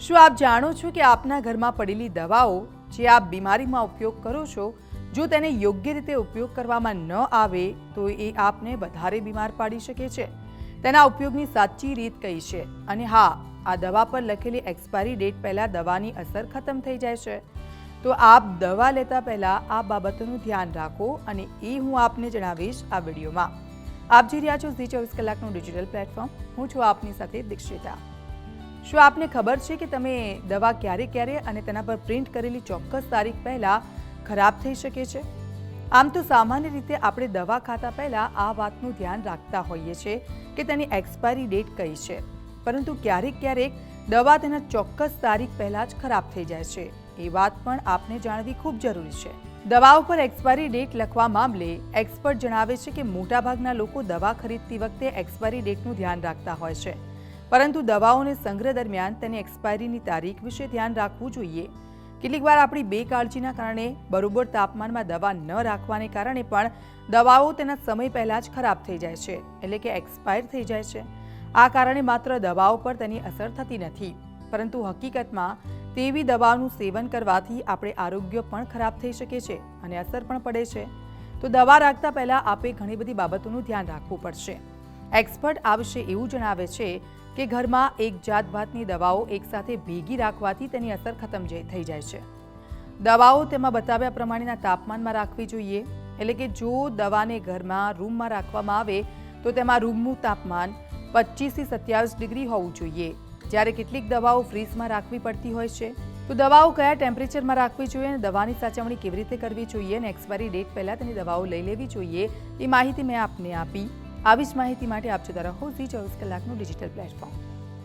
શું આપ જાણો છો કે આપના ઘરમાં પડેલી દવાઓ જે આપ બીમારીમાં ઉપયોગ કરો છો, જો તેને યોગ્ય રીતે ઉપયોગ કરવામાં ન આવે, તો એ આપને વધારે બીમાર પાડી શકે છે? તેના ઉપયોગની સાચી રીત કઈ છે? અને હા, આ દવા પર લખેલી એક્સપાયરી ડેટ પહેલાં દવાની અસર ખતમ થઈ જાય છે. તો આપ દવા લેતા પહેલાં આ બાબતોનું ધ્યાન રાખો અને એ હું આપને જણાવીશ આ વિડીયોમાં. આપ જોઈ રહ્યા છો ઝી ચોવીસ કલાકનું ડિજિટલ પ્લેટફોર્મ હું છું આપની સાથે દીક્ષિતા. શું આપને ખબર છે કે તમે દવા ક્યારે ક્યારે અને તેના પર પ્રિન્ટ કરેલી ચોક્કસ તારીખ પહેલાં ખરાબ થઈ શકે છે? આમ તો સામાન્ય રીતે આપણે દવા ખાતા પહેલાં આ વાતનું ધ્યાન રાખતા હોઈએ છીએ કે તેની એક્સપાયરી ડેટ કઈ છે. પરંતુ ક્યારેક ક્યારેક દવા તેના ચોક્કસ તારીખ પહેલાં જ ખરાબ થઈ જાય છે. એ વાત પણ આપને જાણવી ખૂબ જરૂરી છે. દવાઓ પર એક્સપાયરી ડેટ લખવા મામલે એક્સપર્ટ જણાવે છે કે મોટાભાગના લોકો દવા ખરીદતી વખતે એક્સપાયરી ડેટનું ધ્યાન રાખતા હોય છે. પરંતુ દવાઓને સંગ્રહ દરમિયાન તેની એક્સપાયરીની તારીખ વિશે ધ્યાન રાખવું જોઈએ. કેટલીક વાર આપણી બેકાળજીના કારણે બરોબર તાપમાનમાં દવા ન રાખવાને કારણે પણ દવાઓ તેના સમય પહેલાં જ ખરાબ થઈ જાય છે, એટલે કે એક્સપાયર થઈ જાય છે. આ કારણે માત્ર દવાઓ પર તેની અસર થતી નથી, પરંતુ હકીકતમાં તેવી દવાનું સેવન કરવાથી આપણે આરોગ્ય પણ ખરાબ થઈ શકે છે અને અસર પણ પડે છે. તો દવા રાખતા પહેલાં આપે ઘણી બધી બાબતોનું ધ્યાન રાખવું પડશે. એક્સપર્ટ આ વિશે એવું જણાવે છે કે ઘરમાં એક જાતભાતની દવાઓ એકસાથે ભેગી રાખવાથી તેની અસર ખતમ થઈ જાય છે. દવાઓ તેમાં બતાવ્યા પ્રમાણેના તાપમાનમાં રાખવી જોઈએ. એટલે કે જો દવાને ઘરમાં રૂમમાં રાખવામાં આવે, તો તેમાં રૂમનું તાપમાન પચીસથી સત્યાવીસ ડિગ્રી હોવું જોઈએ. જ્યારે કેટલીક દવાઓ ફ્રીઝમાં રાખવી પડતી હોય છે, તો દવાઓ કયા ટેમ્પરેચરમાં રાખવી જોઈએ અને દવાની સાચવણી કેવી રીતે કરવી જોઈએ અને એક્સપાયરી ડેટ પહેલાં તેની દવાઓ લઈ લેવી જોઈએ, એ માહિતી મેં આપને આપી. આવી જ માહિતી માટે આપ જોતા રહો ઝી ચોવીસ કલાકનું ડિજિટલ પ્લેટફોર્મ.